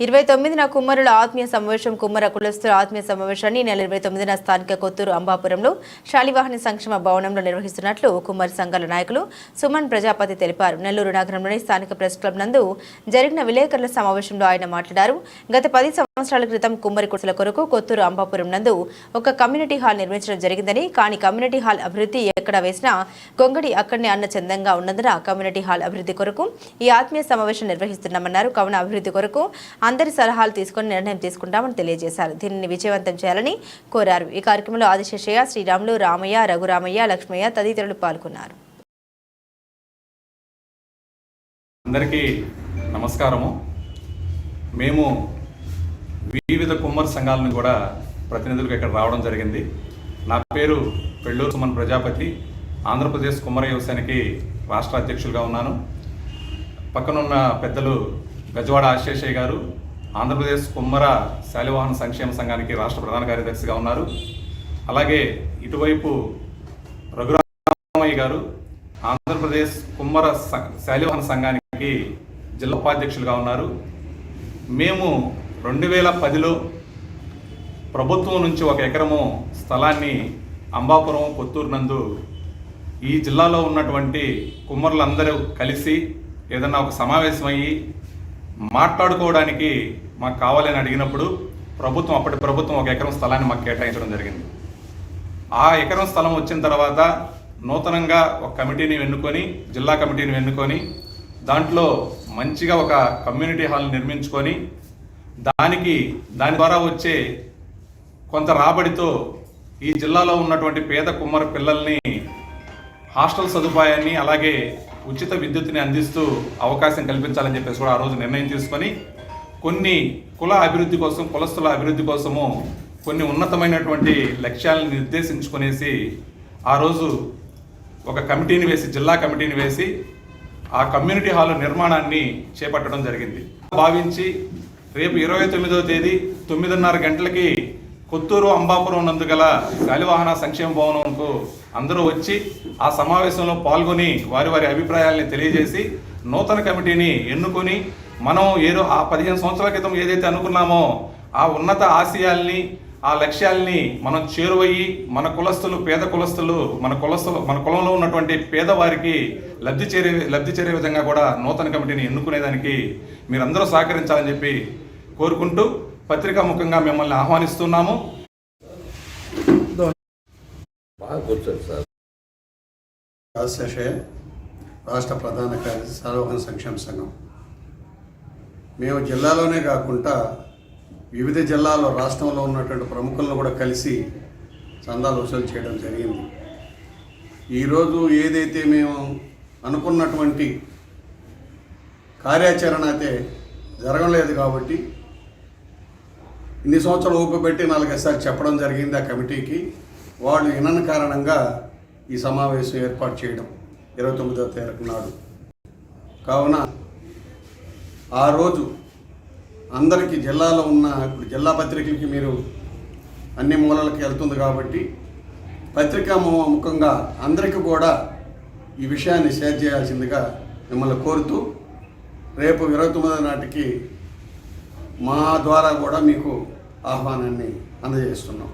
ఇరవై తొమ్మిదిన కుమ్మరుల ఆత్మీయ సమావేశం కుమ్మర కులస్తుల ఆత్మీయ సమావేశాన్ని నెల ఇరవై తొమ్మిదిన స్థానిక కొత్తూరు అంబాపురంలో శాలివాహని సంక్షేమ భవనంలో నిర్వహిస్తున్నట్లు కుమ్మరి సంఘాల నాయకులు సుమన్ ప్రజాపతి తెలిపారు. నెల్లూరు నగరంలోని స్థానిక ప్రెస్ క్లబ్ నందు జరిగిన విలేకరుల సమావేశంలో ఆయన మాట్లాడారు. గత పది సంవత్సరాల క్రితం కుమ్మరి కుర్సుల కొరకు కొత్తూరు అంబాపురం నందు ఒక కమ్యూనిటీ హాల్ నిర్మించడం జరిగిందని కానీ కమ్యూనిటీ హాల్ అభివృద్ధి ఎక్కడ వేసినా గొంగడి అక్కడనే అన్న చందంగా ఉన్నందున కమ్యూనిటీ హాల్ అభివృద్ధి కొరకు ఈ ఆత్మీయ సమావేశం నిర్వహిస్తున్నామన్నారు. కావున అభివృద్ధి కొరకు అందరి సలహాలు తీసుకొని నిర్ణయం తీసుకుంటామని తెలియజేశారు. దీనిని విజయవంతం చేయాలని కోరారు. ఈ కార్యక్రమంలో ఆదిశేషయ్య శ్రీరాములు రామయ్య రఘురామయ్య లక్ష్మయ్య తదితరులు పాల్గొన్నారు. అందరికీ నమస్కారము. మేము వివిధ కుమ్మరి సంఘాలను కూడా ప్రతినిధులకు ఇక్కడ రావడం జరిగింది. నా పేరు పెళ్ళూరు సుమన్ ప్రజాపతి. ఆంధ్రప్రదేశ్ కుమ్మర వ్యవసాయానికి రాష్ట్ర అధ్యక్షులుగా ఉన్నాను. పక్కనున్న పెద్దలు గజవాడ ఆశేషయ్య గారు ఆంధ్రప్రదేశ్ కుమ్మర శాలివాహన సంక్షేమ సంఘానికి రాష్ట్ర ప్రధాన కార్యదర్శిగా ఉన్నారు. అలాగే ఇటువైపు రఘురామయ్య గారు ఆంధ్రప్రదేశ్ కుమ్మర శాలివాహన సంఘానికి జిల్లా ఉపాధ్యక్షులుగా ఉన్నారు. మేము రెండు వేల పదిలో ప్రభుత్వం నుంచి ఒక ఎకరము స్థలాన్ని అంబాపురం కొత్తూరు నందు ఈ జిల్లాలో ఉన్నటువంటి కుమ్మరులందరూ కలిసి ఏదన్నా ఒక సమావేశమయ్యి మాట్లాడుకోవడానికి మాకు కావాలని అడిగినప్పుడు ప్రభుత్వం అప్పటి ప్రభుత్వం ఒక ఎకరం స్థలాన్ని మాకు కేటాయించడం జరిగింది. ఆ ఎకరం స్థలం వచ్చిన తర్వాత నూతనంగా ఒక కమిటీని ఎన్నుకొని జిల్లా కమిటీని ఎన్నుకొని దాంట్లో మంచిగా ఒక కమ్యూనిటీ హాల్ నిర్మించుకొని దానికి దాని ద్వారా వచ్చే కొంత రాబడితో ఈ జిల్లాలో ఉన్నటువంటి పేద కుమ్మర పిల్లల్ని హాస్టల్ సదుపాయాన్ని అలాగే ఉచిత విద్యుత్తుని అందిస్తూ అవకాశం కల్పించాలని చెప్పేసి కూడా ఆ రోజు నిర్ణయం తీసుకొని కొన్ని కుల అభివృద్ధి కోసం కులస్తుల అభివృద్ధి కోసము కొన్ని ఉన్నతమైనటువంటి లక్ష్యాలను నిర్దేశించుకునేసి ఆ రోజు ఒక కమిటీని వేసి జిల్లా కమిటీని వేసి ఆ కమ్యూనిటీ హాల్ నిర్మాణాన్ని చేపట్టడం జరిగింది. భావించి రేపు ఇరవై తొమ్మిదో తేదీ తొమ్మిదిన్నర గంటలకి కొత్తూరు అంబాపురం నందు గల గాలివాహన సంక్షేమ భవనంకు అందరూ వచ్చి ఆ సమావేశంలో పాల్గొని వారి వారి అభిప్రాయాల్ని తెలియజేసి నూతన కమిటీని ఎన్నుకొని మనం ఏదో ఆ పదిహేను సంవత్సరాల క్రితం ఏదైతే అనుకున్నామో ఆ ఉన్నత ఆశయాల్ని ఆ లక్ష్యాల్ని మనం చేరువయ్యి మన కులస్తులు పేద కులస్తులు మన కులస్తులు మన కులంలో ఉన్నటువంటి పేదవారికి లబ్ధి చేరే లబ్ధి చేరే విధంగా కూడా నూతన కమిటీని ఎన్నుకునేదానికి మీరందరూ సహకరించాలని చెప్పి కోరుకుంటూ పత్రికా ముఖంగా మిమ్మల్ని ఆహ్వానిస్తున్నాము. రాష్ట్ర ప్రధాన కార్యదర్శి సార్వభౌమ సంక్షేమ సంఘం. మేము జిల్లాలోనే కాకుండా వివిధ జిల్లాల్లో రాష్ట్రంలో ఉన్నటువంటి ప్రముఖులను కూడా కలిసి చందాలు వసూలు చేయడం జరిగింది. ఈరోజు ఏదైతే మేము అనుకున్నటువంటి కార్యాచరణ అయితే జరగలేదు కాబట్టి ఇన్ని సంవత్సరాలు ఊపిపెట్టి నాలుగైసారి చెప్పడం జరిగింది ఆ కమిటీకి. వాళ్ళు వినని కారణంగా ఈ సమావేశం ఏర్పాటు చేయడం ఇరవై తొమ్మిదవ తారీఖు నాడు. కావున ఆ రోజు అందరికీ జిల్లాలో ఉన్న ఇప్పుడు జిల్లా పత్రికలకి మీరు అన్ని మూలలకి వెళ్తుంది కాబట్టి పత్రికా ముఖంగా అందరికీ కూడా ఈ విషయాన్ని షేర్ చేయాల్సిందిగా మిమ్మల్ని కోరుతూ రేపు ఇరవై తొమ్మిది నాటికి మా ద్వారా కూడా మీకు ఆహ్వానాన్ని అందజేస్తున్నాం.